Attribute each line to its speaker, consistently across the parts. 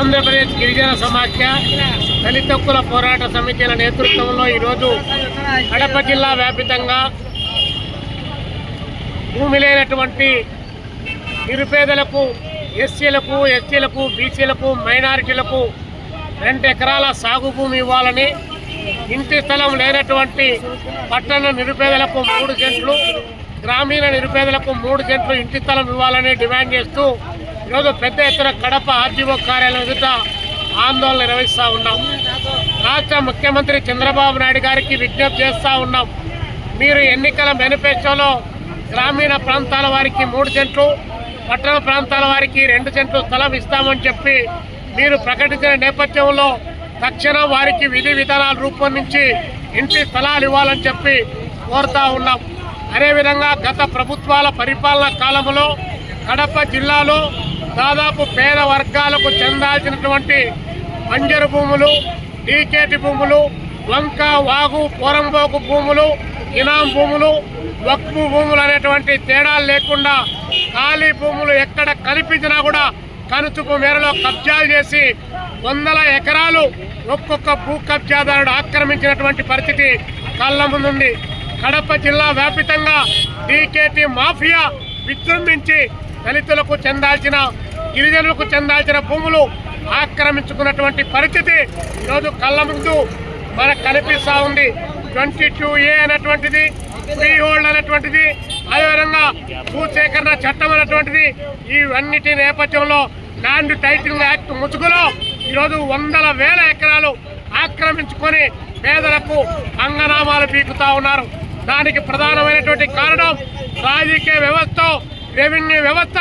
Speaker 1: ఆంధ్రప్రదేశ్ గిరిజన సమాఖ్య దళిత హక్కుల పోరాట సమితిల నేతృత్వంలో ఈరోజు కడప జిల్లా వ్యాపితంగా భూమి లేనటువంటి నిరుపేదలకు ఎస్సీలకు ఎస్టీలకు బీసీలకు మైనారిటీలకు రెండు ఎకరాల సాగు భూమి ఇవ్వాలని ఇంటి స్థలం లేనటువంటి పట్టణ నిరుపేదలకు మూడు సెంట్లు గ్రామీణ నిరుపేదలకు మూడు సెంట్లు ఇంటి స్థలం ఇవ్వాలని డిమాండ్ చేస్తూ ఈరోజు పెద్ద ఎత్తున కడప ఆర్జీఓ కార్యాలయం ఎదుట ఆందోళన నిర్వహిస్తూ ఉన్నాం. రాష్ట్ర ముఖ్యమంత్రి చంద్రబాబు నాయుడు గారికి విజ్ఞప్తి చేస్తూ ఉన్నాం. మీరు ఎన్నికల మేనిఫెస్టోలో గ్రామీణ ప్రాంతాల వారికి మూడు సెంట్లు పట్టణ ప్రాంతాల వారికి రెండు సెంట్లు స్థలం ఇస్తామని చెప్పి మీరు ప్రకటించిన నేపథ్యంలో తక్షణం వారికి విధి విధానాలు రూపొందించి ఇంటి స్థలాలు ఇవ్వాలని చెప్పి కోరుతా ఉన్నాం. అదేవిధంగా గత ప్రభుత్వాల పరిపాలన కాలంలో కడప జిల్లాలో దాదాపు పేద వర్గాలకు చెందాల్సినటువంటి బంజరు భూములు డీకేటి భూములు వంక వాగు పోరంబోకు భూములు ఇనాం భూములు వక్ఫు భూములు అనేటువంటి తేడాలు లేకుండా ఖాళీ భూములు ఎక్కడ కనిపించినా కూడా కనుచుపు మేరలో కబ్జాలు చేసి వందల ఎకరాలు ఒక్కొక్క భూ కబ్జాదారుడు ఆక్రమించినటువంటి పరిస్థితి కళ్ళ ముందుంది. కడప జిల్లా వ్యాపితంగా డీకేటీ మాఫియా విజృంభించి దళితులకు చెందాల్సిన గిరిజనులకు చెందాల్సిన భూములు ఆక్రమించుకున్నటువంటి పరిస్థితి ఈరోజు కళ్ళ ముందు మనకు కనిపిస్తూ ఉంది. ట్వంటీ టూ ఏ అనేటువంటిది ఫ్రీ హోల్డ్ అనేటువంటిది అదేవిధంగా భూసేకరణ చట్టం అనేటువంటిది ఇవన్నిటి నేపథ్యంలో ల్యాండ్ టైటిల్ యాక్ట్ ముసుగులో ఈరోజు వందల వేల ఎకరాలు ఆక్రమించుకొని పేదలకు అంగనామాలు పీకుతా ఉన్నారు. దానికి ప్రధానమైనటువంటి కారణం రాజకీయ వ్యవస్థ రెవెన్యూ వ్యవస్థ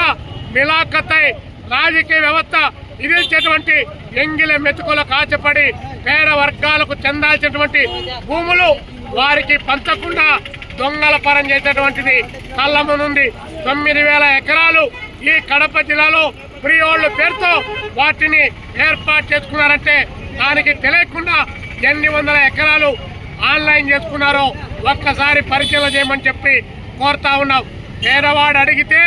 Speaker 1: మిలాఖతై రాజకీయ వ్యవస్థ ఇదించేటువంటి ఎంగిల మెతుకుల కాచపడి పేద వర్గాలకు చెందాల్సినటువంటి భూములు వారికి పంచకుండా దొంగల పరం చేసేటువంటిది కళ్ళము నుండి తొమ్మిది వేల ఎకరాలు ఈ కడప జిల్లాలో ఫ్రీహోల్డ్ పేరుతో వాటిని ఏర్పాటు చేసుకున్నారంటే దానికి తెలియకుండా ఎన్ని వందల ఎకరాలు ఆన్లైన్ చేసుకున్నారో ఒక్కసారి పరిశీలన చేయమని చెప్పి కోరుతా ఉన్నాం. పేదవాడు అడిగితే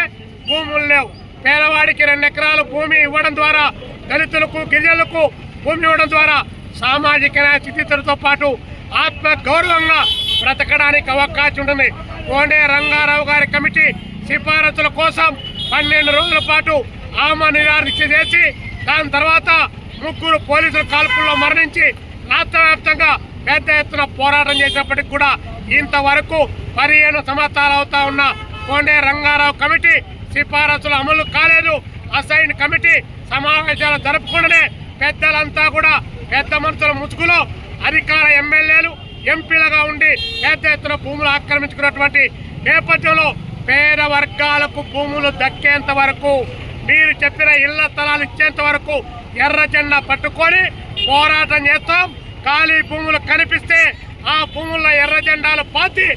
Speaker 1: భూములు లేవు. పేదవాడికి రెండు ఎకరాలు భూమి ఇవ్వడం ద్వారా దళితులకు గిరిజనులకు భూమి ఇవ్వడం ద్వారా సామాజిక న్యాయ స్థితితో పాటు ఆత్మ గౌరవంగా బ్రతకడానికి అవకాశం ఉంటుంది. కోండే రంగారావు గారి కమిటీ సిఫారసుల కోసం పన్నెండు రోజుల పాటు ఆమె నిరాదీక్ష చేసి దాని తర్వాత ముగ్గురు పోలీసులు కాల్పుల్లో మరణించి రాష్ట్ర వ్యాప్తంగా పెద్ద ఎత్తున పోరాటం చేసినప్పటికీ కూడా ఇంతవరకు పదిహేను సంవత్సరాలు అవుతా ఉన్న కోండే రంగారావు కమిటీ సిఫారసులు అమలు కాలేదు. అసైన్ కమిటీ సమావేశాలు జరపకుండానే పెద్దలంతా కూడా పెద్ద మనుషుల ముసుగులో అధికార ఎమ్మెల్యేలు ఎంపీలుగా ఉండి పెద్ద ఎత్తున భూములు ఆక్రమించుకున్నటువంటి నేపథ్యంలో పేద వర్గాలకు భూములు దక్కేంత వరకు మీరు చెప్పిన ఇళ్ళ స్థలాలు ఇచ్చేంత వరకు ఎర్ర జెండా పట్టుకొని పోరాటం చేస్తాం. ఖాళీ భూములు కనిపిస్తే ఆ భూముల్లో ఎర్ర జెండాలు పాతి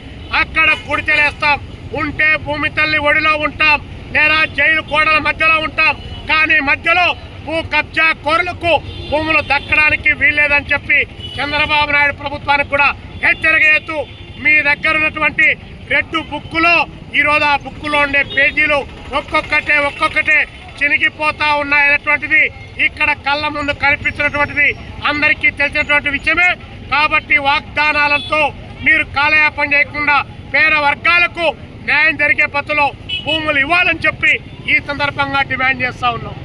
Speaker 1: అక్కడ గుడిచెలేస్తాం. ఉంటే భూమి తల్లి ఒడిలో ఉంటాం లేదా జైలు కోడల మధ్యలో ఉంటాం. కానీ మధ్యలో భూ కబ్జా కోరులకు భూములు దక్కడానికి వీల్లేదని చెప్పి చంద్రబాబు నాయుడు ప్రభుత్వానికి కూడా హెచ్చరిక చేస్తూ మీ దగ్గర ఉన్నటువంటి రెడ్ బుక్కులో ఈరోజు ఆ బుక్కులో ఉండే పేజీలు ఒక్కొక్కటే ఒక్కొక్కటే చినిగిపోతా ఉన్నాయనేటువంటిది ఇక్కడ కళ్ళ ముందు కనిపించినటువంటిది అందరికీ తెలిసినటువంటి విషయమే. కాబట్టి వాగ్దానాలతో మీరు కాలయాపన చేయకుండా పేద వర్గాలకు న్యాయం జరిగే పద్ధతిలో భూములు ఇవ్వాలని చెప్పి ఈ సందర్భంగా డిమాండ్ చేస్తా ఉన్నాం.